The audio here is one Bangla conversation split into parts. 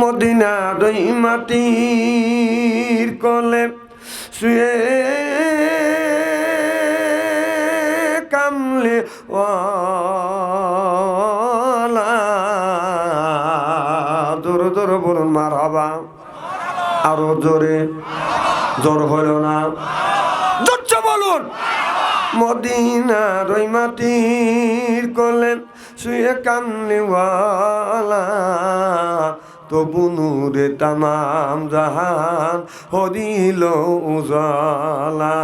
মদিনার মাটির কলে শুয়ে কামলে জোরে জোরে বলুন মার হবা আরও জোরে। জোর হইল না। জোরছে বলুন। মদিনার মাটির কলে শুয়ে কামলিওয়ালা তবু নূরে তামাম জাহান হরিল উজালা।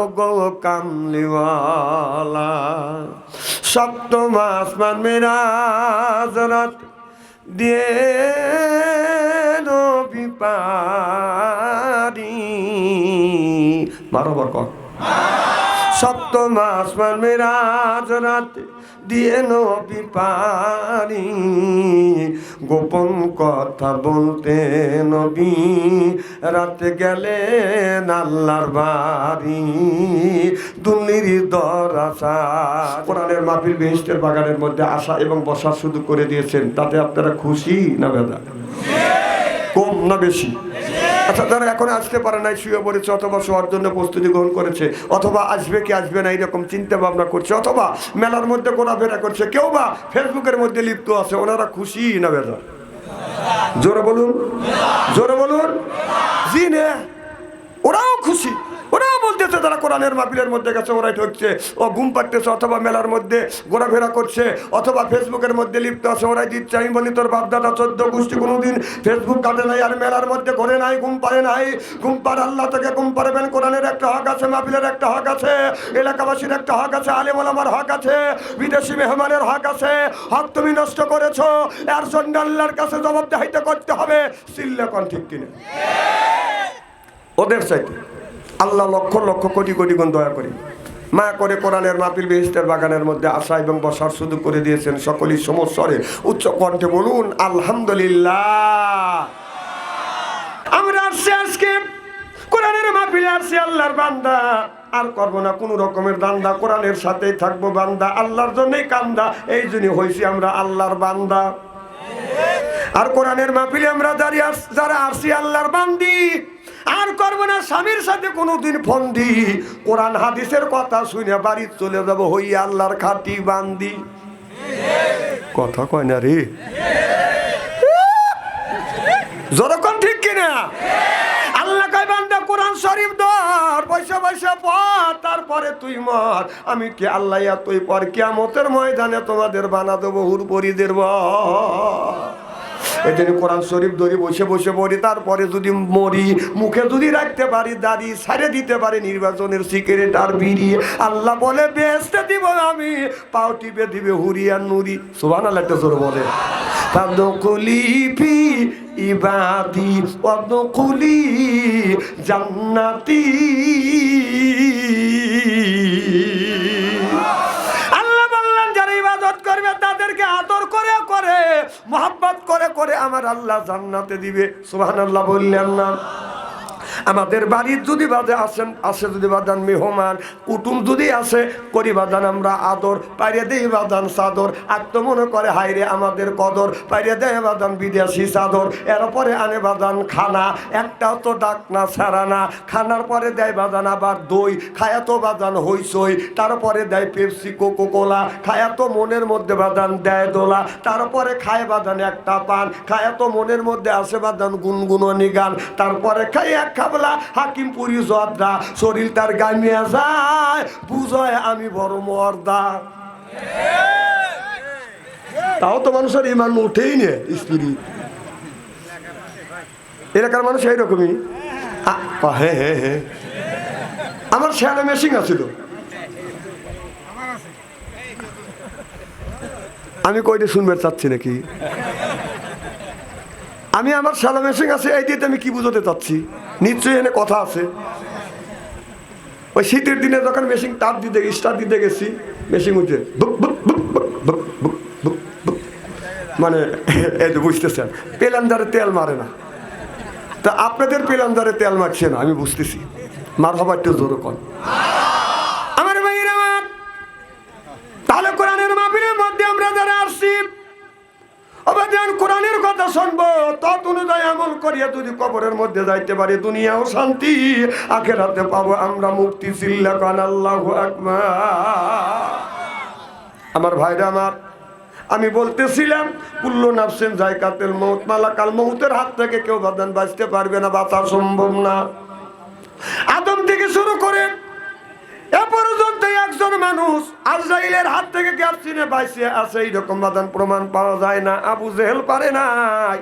ও গো কামলিওয়ালা, সপ্তম আসমান রাত দিয়ে নবী পারি। বারবার কর সপ্তম আসমান মেরাজ রাত দিয়ে নবী পারি। গোপন কথা বলতে নবী, রাতে গেলে আল্লাহর বাড়ি। দুর্নির দর আসা কোরআনের মাহফিল বেহেস্টের বাগানের মধ্যে আসা এবং বসার শুধু করে দিয়েছেন, তাতে আপনারা খুশি না বেদা? কম না বেশি? আচ্ছা যারা এখন আসতে পারে নাই, শুয়ে পড়েছে, অথবা শোয়ার জন্য প্রস্তুতি গ্রহণ করেছে, অথবা আসবে কি আসবে না, এইরকম চিন্তা ভাবনা করছে, অথবা মেলার মধ্যে ঘোরাফেরা করছে, কেউ বা ফেসবুকের মধ্যে লিপ্ত আছে, ওনারা খুশি না বেদা জোরে বলুন। জোরে বলুন। জি ওরাও খুশি। ওরাও বলতেছে তারা কোরআনের মাহফিলের মধ্যে গেছে, ওরাই ঠকছে। ও ঘুম পাড়তেছে, অথবা মেলার মধ্যে ঘোরাফেরা করছে, অথবা ফেসবুকের মধ্যে লিপ্ত আছে, ওরাই দিচ্ছে। আমি বলি, তোর বাপদাদা চোদ্দ গোষ্ঠী কোনোদিন ফেসবুক কাটে নাই আর মেলার মধ্যে ঘরে নাই, ঘুম পারে নাই। ঘুম পার আল্লাহ থেকে ঘুম পারবেন কোরআনের একটা হক আছে, মাহফিলের একটা হক আছে, এলাকাবাসীর একটা হক আছে আলেম ওলামার হক আছে, বিদেশি মেহমানের হক আছে। হক তুমি নষ্ট করেছ, এর জন্য আল্লাহর কাছে জবাবদাহিতা করতে হবে। সিল্লাকন ঠিক কিনা? ওদের চাইতে। আল্লাহ লক্ষ লক্ষ কোটি কোটি গুণ দয়া করি। মা করে কোরআনের মাপিল বেহিস্টের বাগানের মধ্যে আসা এবং বসার শুধু করে দিয়েছেন সকলেই সমস্বরে উচ্চ কণ্ঠে বলুন, আলহামদুলিল্লাহ। আমরা আসছি আজকে কোরআনের মাহফিলে, আসছি আল্লাহর বান্দা। আর করব না, কোনো রকমের দান্দা, কোরআনের সাথেই থাকব বান্দা, আল্লাহর জন্যই কান্দা, এই জন্য হয়েছি আমরা আল্লাহর বান্দা। আর কোরআনের মাহফিলে আমরা দাঁড়িয়ে যারা আসি আল্লাহর বান্দি আর করব না, স্বামীর সাথে কোনোদিন ফন্দি। কোরআন হাদিসের কথা শুনে বাড়ি চলে যাব, হই আল্লাহর খাটি বান্দি। কথা কয় না রে? যতক্ষণ ঠিক কিনা? আল্লাহ কয়, বান্দা, কোরআন শরীফ ধর, পয়সা পয়সা পর তারপরে তুই মর। আমি কি আল্লাহ তুই পর কিয়ামতের ময়দানে তোমাদের বানা দেবো, হুরপরিদের বর? জন্য কোরআন শরীফ ধরে বসে বসে পড়ি তারপরে যদি মরি, মুখে যদি রাখতে পারি, দাড়ি ছাড়ে দিতে পারি, নির্বাচনের সিগারেট আর বিড়ি আল্লাহ বলে বেসতে দিব আমি। পাও টিপে দিবে হুরিয়ার নুরি। সোহান আল্লাহ জোর বলে ইবাদি, ওয়াদখুলি জান্নাতি। মোহাব্বত করে করে আমার আল্লাহ জান্নাতে দিবে। সুবহানাল্লাহ বললেন না। আমাদের বাড়ির যদি বাদে আসেন, আসে যদি বাদান মেহমান, কুটুম যদি আসে, করি বাদান আমরা আদর, পাইরে দেই বাদান চাদর আত্ম মনে করে হাইরে আমাদের কদর, পাইরে দেয় বাদান বিদেশি চাদর, এরপরে আনে বাদান খানা, একটাও তো ডাক না, ছাড়া না, খানার পরে দেয় বাদান আবার দই, খায়া তো বাদান হইসই তারপরে দেয় পেপসি কোকো কোলা খায়া তো মনের মধ্যে বাদান দেয় দোলা, তারপরে খায় বাদান একটা পান, খায়া তো মনের মধ্যে আসে বাদান গুনগুননি গান, তারপরে খাই এক খাবলা হাকিম পুরি জর্দা, শরীর তার গামিয়া যায়। বুঝয় আমি বড় মর্দা। তাও তো মানুষের ইমান উঠেই নে স্পিরিট এলাকার মানুষ এইরকমই। হ্যাঁ হ্যাঁ হ্যাঁ আমার শেয়ালে মেশিন আছিল। আমি কইতে শুনবে চাচ্ছি নাকি? আমি আমার শ্যালো মেশিন আছে, এই দিয়ে আমি কি বুঝতে চাচ্ছি? নিশ্চয়ই এনে কথা আছে। ওই শীতের দিনে যখন মেশিন তাপ দিতে, স্টার দিতে গেছি মেশিন উঠে মানে এই যে বুঝতেছেন, পেলান্দারে তেল মারে না। তা আপনাদের পেলান্দারে তেল মারছে না, আমি বুঝতেছি। মার হবার তো জোর কন আমার। তাহলে কোরআনের মাহফিলের মধ্যে আমরা যারা আসছি অবাদিয়ান কোরআনের কথা শুনব তত অনুযায়ী আমল করিয়া যদি কবরের মধ্যে যাইতে পারি, দুনিয়াও শান্তি, আখেরাতে পাবো আমরা মুক্তি চিল্লা কান আল্লাহ আমার ভাইরা আমার, আমি বলতেছিলাম, কুল্লু নাফসেন জায়কাতেল মৌত মালাকাল মৌতের হাত থেকে কেউ বাদান বাঁচতে পারবে না, বাঁচা সম্ভব না। আদম থেকে শুরু করে এ পর্যন্ত একজন মানুষ আজরাইলের হাত থেকে গ্যাপ চিনে বাইসে আছে বাদান প্রমাণ পাওয়া যায় না। আবু জেহেল পারে নাই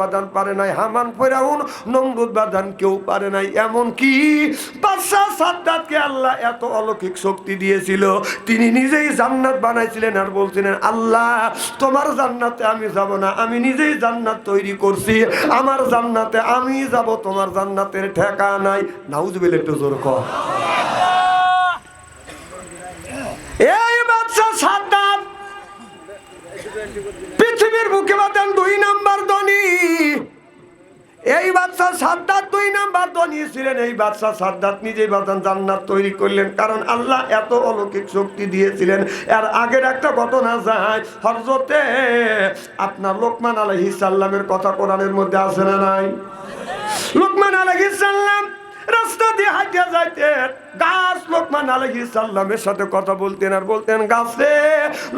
বাদান পারে নাই, হামান, ফেরাউন, নমরুদ বাদান কেউ পারে নাই। এমন কি সাদ্দাতকে আল্লাহ এত অলৌকিক শক্তি দিয়েছিল, তিনি নিজেই জান্নাত বানাইছিলেন আর বলছিলেন, আল্লাহ, তোমার জান্নাতে আমি যাব না, আমি নিজেই জান্নাত তৈরি করছি, আমার জান্নাতে আমি যাব, তোমার জান্নাতের ঠেকা নাই। নাউজবিল একটু জোর কর। পৃথিবীর বুকে বাতেন দুই নাম্বার ধনী। এই বাচ্চা সাদ্দাত দুই নাম্বার ধনী ছিলেন, এই বাচ্চা সাদ্দাত নিজেই বাদান জান্নাত তৈরি করলেন, কারণ আল্লাহ এত অলৌকিক শক্তি দিয়েছিলেন। এর আগের একটা ঘটনা যায় হরজতে আপনার লোকমান আলহিস সাল্লামের কথা কোরআনের মধ্যে আছে না নাই? লোকমান আলহিস সাল্লাম রাস্তা দিয়ে হাঁটিয়া যাইতেন গাছ লোকমান আলহি সাল্লামের সাথে কথা বলতেন আর বলতেন, গাছে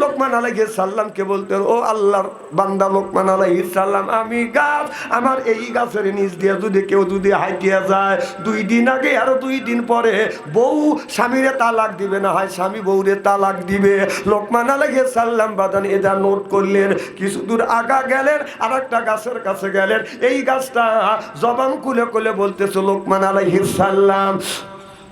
লোকমান আলহি সাল্লামকে বলতেন, ও আল্লাহর বান্দা লোকমান আলহি সাল্লাম, আমি গাছ, আমার এই গাছের নিচ দিয়ে যদি কেউ যদি হাঁটিয়া যায়, দুই দিন আগে দুই দিন পরে বউ স্বামীরে তালাক দিবে না হয় স্বামী বউরে তালাক দিবে। লোকমান আলহি সাল্লাম বাদান এটা নোট করলেন, কিছু দূর আগা গেলেন আর একটা গাছের কাছে গেলেন। এই গাছটা জবান কুলে কুলে বলতেছে, লোকমান আলাইহিস সাল্লাম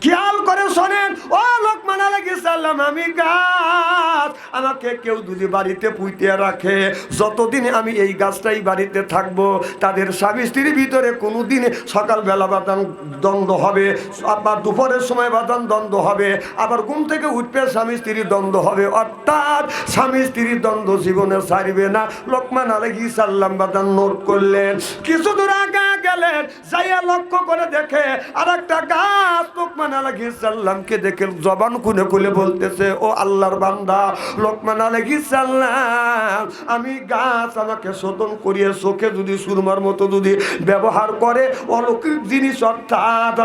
খেয়াল করে শোনেন, ও লোকমান সাল্লাম আমি গাছ। আমাকে কেউ যদি বাড়িতে পুইতে রাখে, যতদিন আমি এই গাছটাই বাড়িতে থাকব, তাদের স্বামী স্ত্রীর ভিতরে কোনো দিন সকালবেলা বাদান দ্বন্দ্ব হবে, আবার দুপুরের সময় বাদান দ্বন্দ্ব হবে, আবার ঘুম থেকে উঠবে স্বামী স্ত্রীর দ্বন্দ্ব হবে। অর্থাৎ স্বামী স্ত্রীর দ্বন্দ্ব জীবনে ছাড়বে না। লোকমান আলাইহিস সাল্লাম বাদান নোট করলেন। কিছু দূর আগে গেলেন, যাইয়া লক্ষ্য করে দেখে আর একটা গাছ লোকমান আলাইহিস সাল্লামকে দেখে জবান খুলে খুলে বলতেছে, ও আল্লাহর বান্দা, লোকমান আলাইহিস সাল্লাম আমি গাছ আমাকে শোধন করিয়ে চোখে যদি সুরমার মতো যদি ব্যবহার করে, অলৌকিক জিনিস অর্থাৎ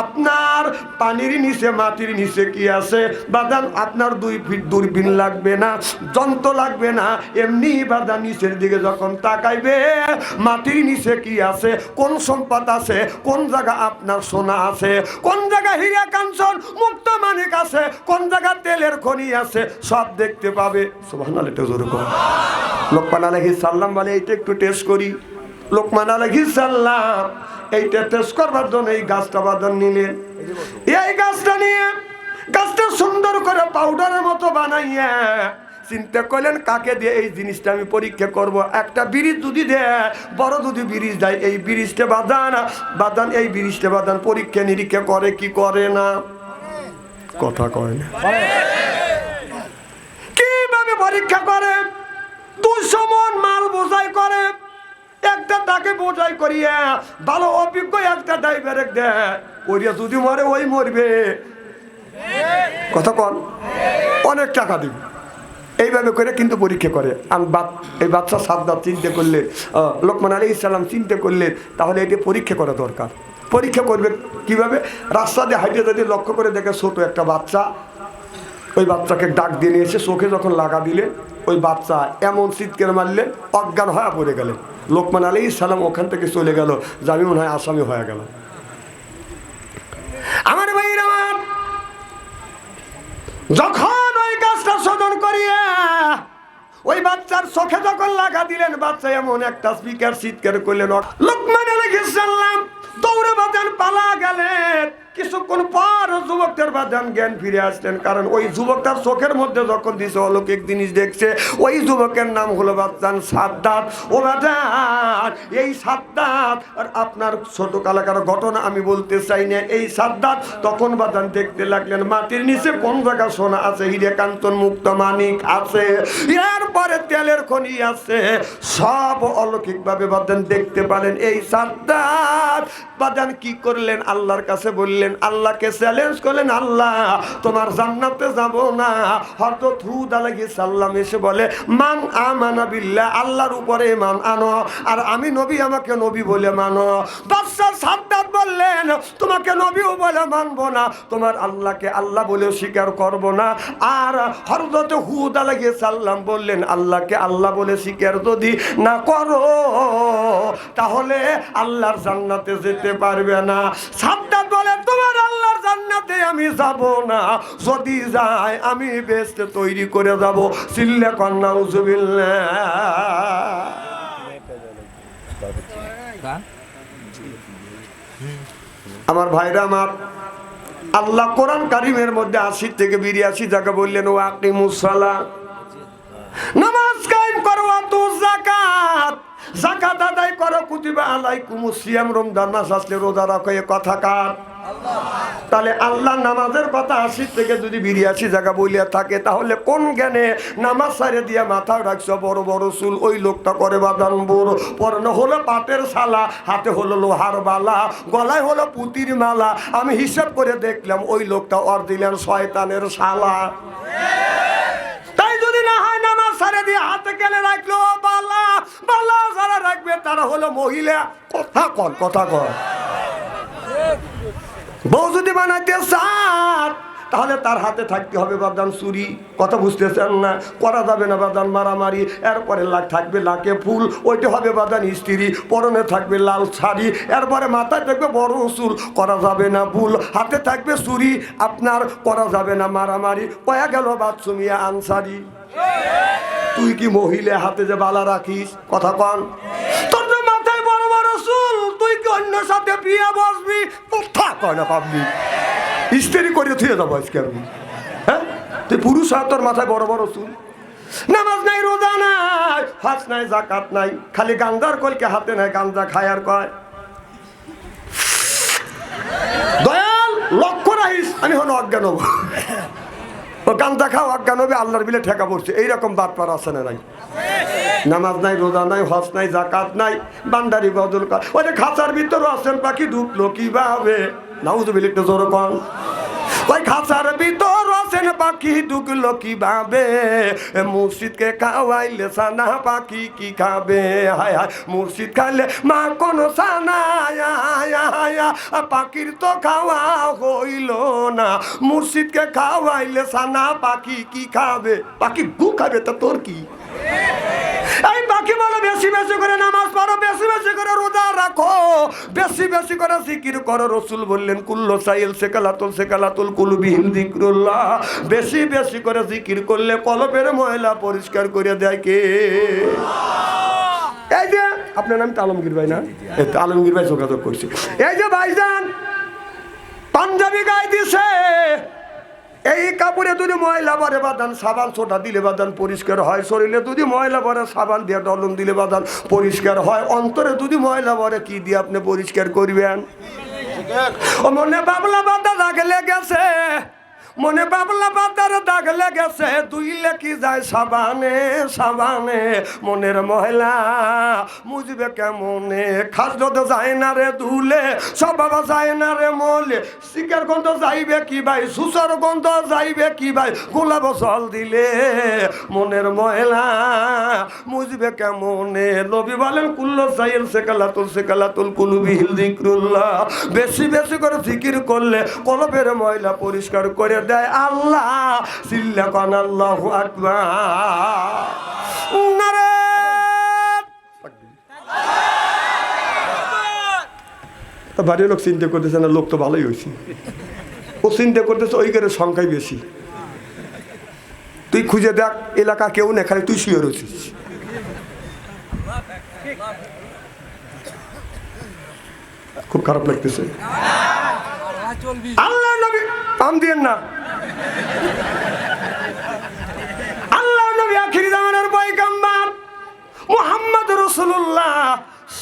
আপনার পানির নিচে, মাটির নিচে কি আছে? বাদান আপনার দুই ফিট দূরবীন লাগবে না, যন্ত্র লাগবে না, এমনি বাদান নিচের দিকে যখন তাকাইবে, মাটির নিচে কি আছে? কোন সম্পদ আছে, কোন জায়গা আপনার সোনা আছে, কোন জায়গা হীরা কাঞ্চন মুক্ত মানিক আছে, কোন জায়গা তেলের খনি আছে, সব দেখতে পাবে। সুবহানাল্লাহ একটু জোরে কর। লোকমান সাল্লাম বলে, এইটা একটু টেস্ট করি। লোকমান আলাইহিস সাল্লাম এইটা টেস্ট করবার জন্য এই গাছটা বাদন নিলেন এই গাছটা নিয়ে গাছটা সুন্দর করে পাউডারের মতো বানাইয়া চিন্তা করলেন, কাকে দিয়ে এই জিনিসটা আমি পরীক্ষা করব? একটা ব্রিজ যদি দেয়, বড় যদি ব্রিজ দেয়, এই ব্রিজটা বাদান বাদান এই ব্রিজটা বাদান পরীক্ষা নিরীক্ষা করে, কি করে না? কথা কয় না। কীভাবে পরীক্ষা করে? দুশো মন মাল বোঝাই করে, একটা তাকে বোঝাই করিয়া, ভালো অভিজ্ঞ একটা ড্রাইভার দেয় ওরিয়া যদি মরে ওই মরবে। কথা কন, অনেক টাকা দিবে। এইভাবে করে কিন্তু পরীক্ষা করে। আর এই বাচ্চা সাদ্দাত চিন্তা করলে লোকমান আলী ইসলাম চিন্তা করলে তাহলে এটি পরীক্ষা করা দরকার। পরীক্ষা করবে কীভাবে? রাস্তা দিয়ে হাইটে যদি লক্ষ্য করে দেখে ছোট একটা বাচ্চা, ওই বাচ্চাকে ডাক দিয়ে নিয়ে এসে চোখে যখন লাগা দিলে, ওই বাচ্চা এমন চিৎকার মারলেন অজ্ঞান হয়ে পড়ে গেলেন লোকমান আলী ইসলাম ওখান থেকে চলে গেল, যে মনে হয় আসামি হয়ে গেল আমার ভাইয়ের আমার, যখন করিয়া ওই বাচ্চার চোখে যখন লাগা দিলেন, বাচ্চা এমন একটা স্পিকার চিৎকার করলেন লোকমান আলাইহিস সালাম দৌড়ে বাজান পালা গেলেন। কিছুক্ষণ পর যুবকটার বাজান জ্ঞান ফিরে আসলেন, কারণ ওই যুবকটার চোখের মধ্যে যখন দিছে অলৌকিক জিনিস দেখছে, ওই যুবকের নাম হলো বাচ্চান সাদ্দাত। ও বাজান, এই সাদ্দাত, আর আপনার ছোট কালাকার ঘটনা আমি বলতে চাই না, এই সাদ্দাত তখন বাজান দেখতে লাগলেন, মাটির নিচে কোন জায়গা সোনা আছে? হিরে কাঞ্চন মুক্ত মানিক আছে, এরপরে তেলের খনি আছে। সব অলৌকিকভাবে বাদান দেখতে পারেন, এই সাদ্দাত। বাদান কি করলেন? আল্লাহর কাছে বললেন করলেন আল্লাহকে চ্যালেঞ্জ করলেন, আল্লাহ, তোমার জান্নাতে যাব না। হয়তো থুদ আলাহি সাল্লাম এসে বলে, মান আমানা বিল্লাহ, আল্লাহর উপরে মান আনো, আর আমি নবী, আমাকে নবী বলে মানো। বাদশাহ সাদ্দাত বললেন, তোমাকে নবীও বলে মানবো না, তোমার আল্লাহকে আল্লাহ বলে স্বীকার করব না। আর হরদতে হুদ আলাহি সাল্লাম বললেন, আল্লাহকে আল্লাহ বলে স্বীকার যদি না করো, তাহলে আল্লাহর জান্নাতে যেতে পারবে না। সাদ্দাত আমি যাব না। যদি যাই আমি বেস্ট তৈরি করে যাব। সিল্লে কন্যা উজুবিল্লা। আমার ভাইরা আমার আল্লাহ কোরআন কারিমের মধ্যে আশি থেকে বিরিয়াশি জায়গা বললেন ও আপনি মুসালা নামাজ কায়েম করো জাকাত জাকাত আদায় করো কুতিবা আলাইকুম সিয়াম। রমজান মাস আসলে রোজা রাখো কথা কার? তাহলে আল্লাহ নামাজের কথা আশি থেকে যদি বিরিয়াশি জায়গা বলিয়া থাকে, তাহলে কোন জ্ঞানে নামাজ সারে দিয়া মাথা রাখছো? বড় বড় চুল ওই লোকটা করে বাদান বড় পরনে হলো পাটের শালা, হাতে হলো লোহার বালা, গলায় হলো পুতির মালা। আমি হিসাব করে দেখলাম ওই লোকটা অরিজিনাল শয়তানের শালা। তাই যদি না হয় নামাজ সারে দিয়ে হাতে কেনে রাখল? বালা বালা যারা রাখবে তারা হলো মহিলা। কথা কন কথা কন। বউ যদি বানাইতে চান তাহলে তার হাতে থাকতে হবে বাদান চুরি। কথা বুঝতেছেন না? করা যাবে না বাদান মারামারি। এরপরে লাখ থাকবে লাকে ফুল, ওইটা হবে বাদান স্ত্রী পরনে থাকবে লাল শাড়ি। এরপরে মাথায় থাকবে বড় চুল। করা যাবে না ভুল। হাতে থাকবে চুরি। আপনার করা যাবে না মারামারি। কয়া গেল বাথরুমিয়া আনসারি? তুই কি মহিলা হাতে যে বালা রাখিস? কথা কন। তোর মাথায় বড় বড় চুল, তুই কি অন্য সাথে বিয়ে বসবি? কয় না পাবলি ইস্তেরি করে থুয়ে যাব আজকে আমি। হ্যাঁ? তুই পুরুষ আর তোর মাথায় বড় বড় চুল। নামাজ নাই, রোজা নাই হাস নাই জাকাত নাই, খালি গান্দার কলকে হাতে নাই গান্দা খায় আর কয়। দয়াল লক্ষ্য রাখিস, আমি হলো অজ্ঞান হব। ও গান্দা খাও, অজ্ঞান হবে, আল্লাহর বিলে ঠেকা পড়ছে। এইরকম বাদ পার আছে না নাই? নামাজ নাই, রোজা নাই, হজ নাই জাকাত নাই, বান্দারি বদল যে খাঁচার ভিতর আছেন পাখি ঢুকলো কীভাবে? জোর ওই খাঁচার ভিতর পাখি, ঢুকলো খাওয়াইলে সানা পাখি কি খাবে? হায় হায়, মুর্শিদ খাইলে মা কোন সানা পাখির তো খাওয়া হইল না। মুর্শিদকে খাওয়াইলে সানা পাখি কি খাবে? পাখি গু খাবে তা তোর কি? এই বাকি বলে বেশি বেশি করে নামাজ পড়ো বেশি বেশি করে জিকির করো রসুল বললেন কুল্লো সাইল সেকালাতুল সেকালাতুল কুলবিহীন জিক্রুল্লাহ বেশি বেশি করে জিকির করলে কলবের ময়লা পরিষ্কার করে দেয় কে? এই যে আপনার নাম তো আলমগীর ভাই না? আলমগীর ভাই যোগাযোগ করছি। এই যে ভাইজান পাঞ্জাবি গাই দিছে। এই কাপড়ে যদি ময়লা বারে বাদান সাবান সোটা দিলে বাদান পরিষ্কার হয়। শরীরে যদি ময়লা বারে সাবান দিয়ে ডলম দিলে বাদান পরিষ্কার হয়। অন্তরে যদি ময়লা বারে কি দিয়ে আপনি পরিষ্কার করবেন? মনে বাবলা বাদা লাগলে লেগেছে মনে বাবলা বাদার দাগ লেগেছে, দুই লেখি যায় সাবানে সাবানে। মনের মহিলা মুজবে কেমনে? খাস যদি যায় না রে দুলে, সব বাবা যায় না রে মলে। শিকার গন্ধ যাইবে কি ভাই? সুসর গন্ধ যাইবে কি ভাই? গোলাপ জল দিলে মনের মহিলা মুজবে কেমনে? নবী বলেন, কুল্লো সাইল সেকালাতুল সেকালাতুল কুলুবিহিল জিক্রুল্লাহ বেশি বেশি করে জিকির করলে কলবের ময়লা পরিষ্কার করে দেয় আল্লাহ কন আল্লাহু আকবার। নারে! তা বাড়ির লোক চিন্তা করতেছে না লোক তো ভালোই হয়েছে ও চিন্তা করতেছে ওই করে সংখ্যাই বেশি। তুই খুঁজে দেখ এলাকা কেউ না খালি তুই শুয়ে রয়েছিস। খুব খারাপ লাগতেছে। আল্লাহ নবী পাম না। আল্লাহ নবী আখির জামানের পয়গাম্বার মোহাম্মদ রাসূলুল্লাহ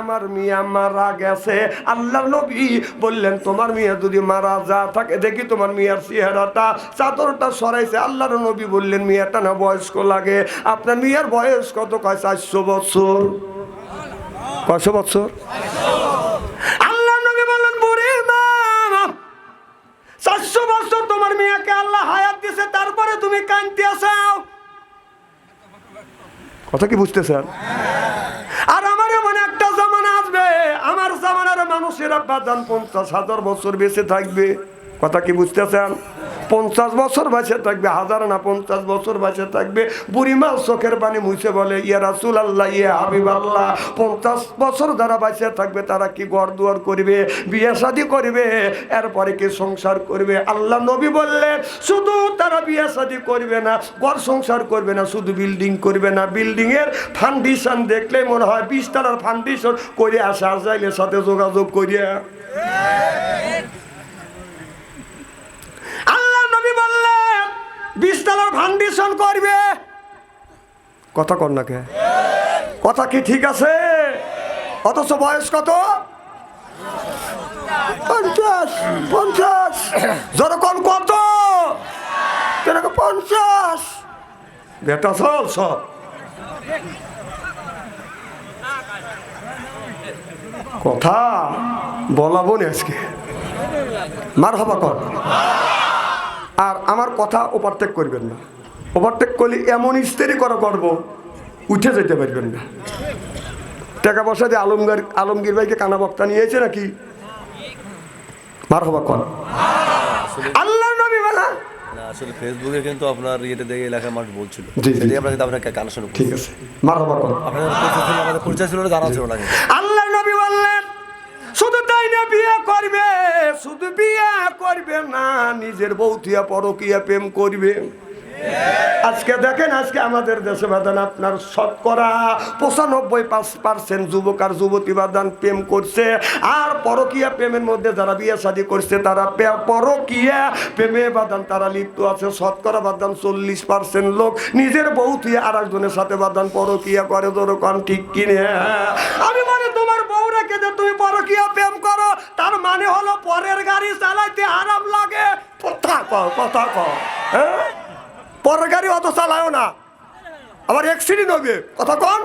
আমার মিয়া মারা গেছে। আল্লাহ নবী বললেন, তোমার মিয়া যদি মারা যা থাকে দেখি তোমার মিয়ার চেহারাটা, চাদরটা সরাইছে। আল্লাহর নবী বললেন, মিয়াটা না বয়স্ক লাগে? আপনার মিয়ার বয়স কত? কয়, চারশো বছর। কয়শো বছর? আল্লাহ নবী বললেন, বুড়ি মা, চারশো বছর তোমার মেয়েকে আল্লাহ হায়াত দিছে, তারপরে তুমি কানতে আসাও কথা কি বুঝতেছেন? আর আমার এমন একটা জামানা আসবে। আমার জামানার মানুষের মানুষেরা বাদান পঞ্চাশ হাজার বছর বেঁচে থাকবে। কথা কি বুঝতেছেন? পঞ্চাশ বছর বাঁচে থাকবে, হাজার না পঞ্চাশ বছর বাঁচে থাকবে। বুড়িমা চোখের পানি মুছে বলে, ইয়া রাসুল আল্লাহ ইয়া হাবিব আল্লাহ পঞ্চাশ বছর যারা বাঁচে থাকবে, তারা কি ঘর দুয়ার করবে বিয়ে শাদি করবে, এরপরে কি সংসার করবে? আল্লাহ নবী বললেন, শুধু তারা বিয়ে শাদি করবে না, ঘর সংসার করবে না, শুধু বিল্ডিং করবে না। বিল্ডিং এর ফাউন্ডেশন দেখলে মনে হয় বিশ তালার ফাউন্ডেশন করে আসা যাইলের সাথে যোগাযোগ করিয়া আল্লাহ নবী বললেন বিশতলার ফাউন্ডেশন করবে? কথা কর না কে? কথা কি ঠিক আছে? অথচ বয়স কত? পঞ্চাশ পঞ্চাশ। যেরকম কত? পঞ্চাশ। বেটা সব সব কথা বলাবো না আজকে। মার হবা কর। আর আমার কথা ওভারটেক করবেন না। ওভারটেক করলে এমন ইস্তেরি করা করব উঠে যেতে পারবেন না। টাকা পয়সা দিয়ে আলমগীর আলমগীর ভাইকে কানা বক্তা নিয়েছে নাকি? মার হবা কর। আল্লাহ নবী বলা। আসলে ফেসবুকে কিন্তু আপনার ইয়েতে দেখে এলাকার মানুষ বলছিল। আমরা কিন্তু আপনাকে গান শুনে ঠিক আছে মার হবা পরিচয় ছিল, আমাদের পরিচয় ছিল জানা ছিল না আল্লাহ নবী বললেন শুধু তাই না বিয়ে করবে শুধু বিয়ে করবে না নিজের বৌথিয়া পরকিয়া প্রেম করবে। আজকে দেখেন, আজকে আমাদের দেশে বাদান আপনার শতকরা পঁচানব্বই পাঁচ পার্সেন্ট যুবক আর যুবতী বাদান প্রেম করছে। আর পরকিয়া প্রেমের মধ্যে যারা বিয়ে শাদী করছে, তারা পরকিয়া প্রেমে বাদান, তারা লিপ্ত আছে। শতকরা বাদান চল্লিশ পার্সেন্ট লোক নিজের বৌথিয়া আর একজনের সাথে বাদান পরকিয়া করে। যেরকম ঠিক কিনে আমি মানে তোমার বউ রেখে যে তুমি পরকিয়া প্রেম করো। তার মানে হলো পরের গাড়ি চালাইতে আরাম লাগে। কথা কও কথা কও। হ্যাঁ? পরের গাড়ি অত চালায়ও না। আবার অ্যাক্সিডেন্ট হবে। কথা কন।